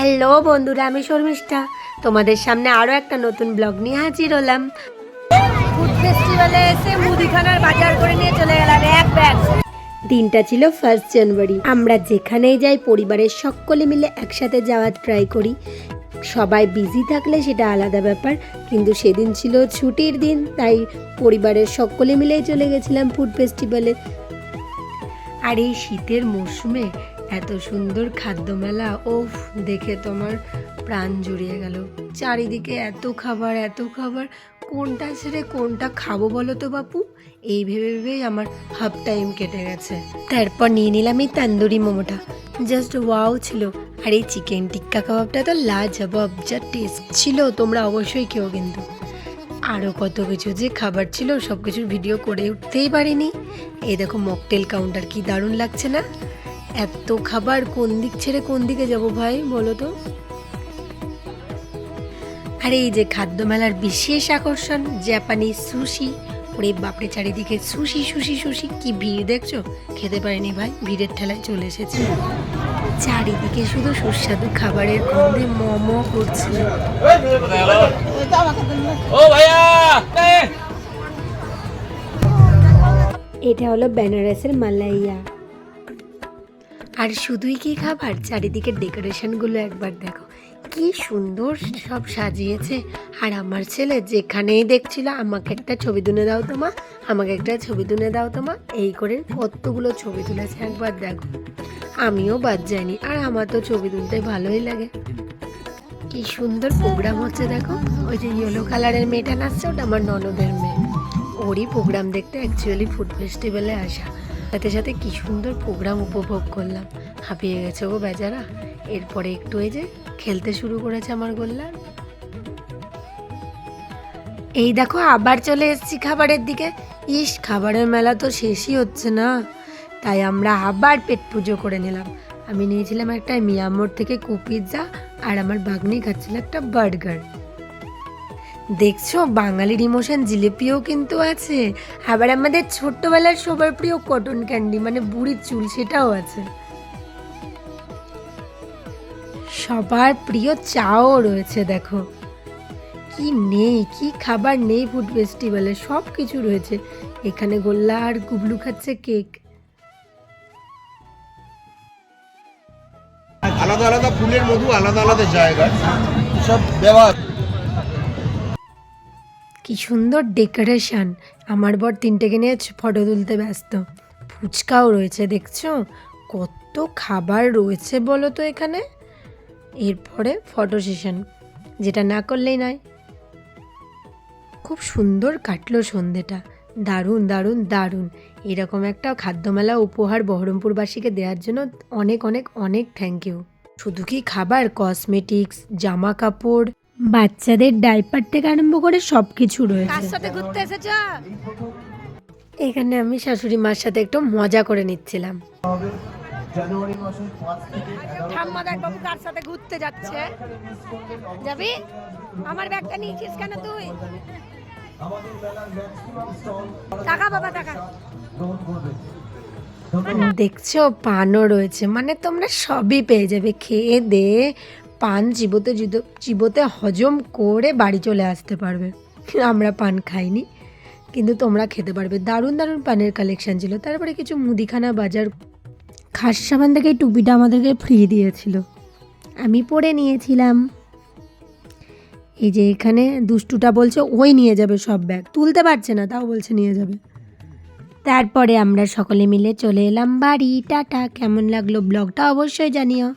Hello বন্ধুরা, আমি শর্মিষ্ঠা। তোমাদের সামনে আরও একটা নতুন ব্লগ নিয়ে হাজির হলাম। ফুড ফেস্টিভ্যালে এসে মুদিখানার বাজার করে নিয়ে চলে গেলাম এক ব্যাগ। দিনটা ছিল ফার্স্ট জানুয়ারি আমরা যেখানেই যাই, পরিবারের সকলে মিলে একসাথে যাওয়ার ট্রাই করি। সবাই বিজি থাকলে সেটা আলাদা ব্যাপার, কিন্তু সেদিন ছিল ছুটির দিন, তাই পরিবারের সকলে মিলেই চলে গেছিলাম ফুড ফেস্টিভ্যালে আর এই শীতের মরশুমে এত সুন্দর খাদ্য মেলা ও দেখে তোমার প্রাণ জুড়িয়ে গেল। চারিদিকে এত খাবার এত খাবার, কোনটা ছেড়ে কোনটা খাব বলো তো বাপু? এই ভেবে ভেবেই আমার হাফ টাইম কেটে গেছে। তারপর নিয়ে নিলাম এই তান্দুরি মোমোটা। জাস্ট ওয়াও ছিল। আর এই চিকেন টিক্কা কাবাবটা তো লাজবাব, যা টেস্ট ছিল তোমরা অবশ্যই কেউ কিন্তু। আরও কত কিছু যে খাবার ছিল সব কিছুর ভিডিও করে উঠতেই পারিনি। এই দেখো মকটেল কাউন্টার কি দারুণ লাগছে না? এত খাবার কোন দিক ছেড়ে কোন দিকে যাব ভাই বলো তো? আর এই যে খাদ্য মেলার বিশেষ আকর্ষণ জাপানি সুশি ওরে বাপরে চারিদিকে সুশি সুশি সুশি কি ভিড় দেখছ? খেতে পারিনি ভাই ভিড়ের ঠেলায় চলে এসেছে। চারিদিকে শুধু সুস্বাদু খাবারের গন্ধে মম করছে। এটা হলো বেনারসের মালাইয়া। আর শুধুই কি খাবার? চারিদিকে ডেকোরেশনগুলো একবার দেখো। কি সুন্দর সব সাজিয়েছে। আর আমার ছেলে যেখানেই দেখছিল, আমাকে একটা ছবি তুলে দাও তোমা আমাকে একটা ছবি তুলে দাও তোমা এই করে কতগুলো ছবি তুলেছে একবার দেখো। আমিও বাদ যাইনি, আর আমার তো ছবি তুলতে ভালোই লাগে। কি সুন্দর প্রোগ্রাম হচ্ছে দেখো। ওই যে ইয়েলো কালারের মেয়েটা নাচছে, ওটা আমার ননদের মেয়ে। ওরই প্রোগ্রাম দেখতে অ্যাকচুয়ালি ফুড ফেস্টিভ্যালে আসা। সাথে সাথে কি সুন্দর প্রোগ্রাম উপভোগ করলাম। হাঁপিয়ে গেছে গো বেচারা। এরপরে একটু এই যে খেলতে শুরু করেছে আমার গোল্লা। এই দেখো আবার চলে এসেছি খাবারের দিকে। ইস, খাবারের মেলা তো শেষই হচ্ছে না। তাই আমরা আবার পেট পুজো করে নিলাম। আমি নিয়েছিলাম একটা মিয়ামোর থেকে কুপিৎজা আর আমার বাগনি খাচ্ছিল একটা বার্গার। দেখছ, বাঙালির ইমোশন জিলিপিও কিন্তু আছে। আবার আমাদের ছোট্টবেলার সবার প্রিয় কটন ক্যান্ডি মানে বুড়ির চুল, সেটাও আছে। সবার প্রিয় চাও রয়েছে, দেখো। কি নেই, কি খাবার নেই ফুড ফেস্টিভ্যালে সব কিছু রয়েছে। এখানে গোল্লা আর গুবলু খাচ্ছে কেক আলাদা আলাদা ফুলের মধু, আলাদা আলাদা জায়গা। সব ব্যবহার। কি সুন্দর ডেকোরেশন আমার বর তিনটেকে নিয়ে ফটো তুলতে ব্যস্ত। ফুচকাও রয়েছে, দেখছ? কত খাবার রয়েছে বলো তো এখানে? এরপরে ফটো সেশন যেটা না করলেই নয়। খুব সুন্দর কাটলো সন্ধেটা। দারুণ দারুণ দারুণ। এরকম একটা খাদ্যমেলা উপহার বহরমপুরবাসীকে দেওয়ার জন্য অনেক অনেক অনেক থ্যাংক ইউ শুধু কি খাবার? কসমেটিক্স জামা কাপড় বাচ্চাদের ডাইপার থেকে আরম্ভ করে সব কিছু রয়েছে সাথে ঘুরতে এসেছ? এখানে আমি শাশুড়ি মার সাথে একটু মজা করে নিচ্ছিলাম। জানুয়ারি মাসের পাঁচ থেকে ঠাম্মা দেখ বাবু কার সাথে ঘুরতে যাচ্ছে। যাবি? আমার ব্যাগটা নিয়েছিস কেন তুই? আমাদের মেলার ম্যাক্সিমাম স্টল টাকা বাবা টাকা। গ্রহণ করবে দেখছ পানও রয়েছে। মানে তোমরা সবই পেয়ে যাবে। খেয়ে দে পান চিবোতে চিবোতে হজম করে বাড়ি চলে আসতে পারবে। আমরা পান খাইনি, কিন্তু তোমরা খেতে পারবে। দারুণ দারুণ পানের কালেকশন ছিল। তারপরে কিছু মুদিখানা বাজার খাস সাবান থেকে টুপিটা আমাদেরকে ফ্রি দিয়েছিল। আমি পরে নিয়েছিলাম। এই যে এখানে দুষ্টুটা বলছে, ওই নিয়ে যাবে সব ব্যাগ তুলতে পারছে না, তাও বলছে নিয়ে যাবে। তারপরে আমরা সকলে মিলে চলে এলাম বাড়ি। টাটা, কেমন লাগল ব্লগটা অবশ্যই জানিও।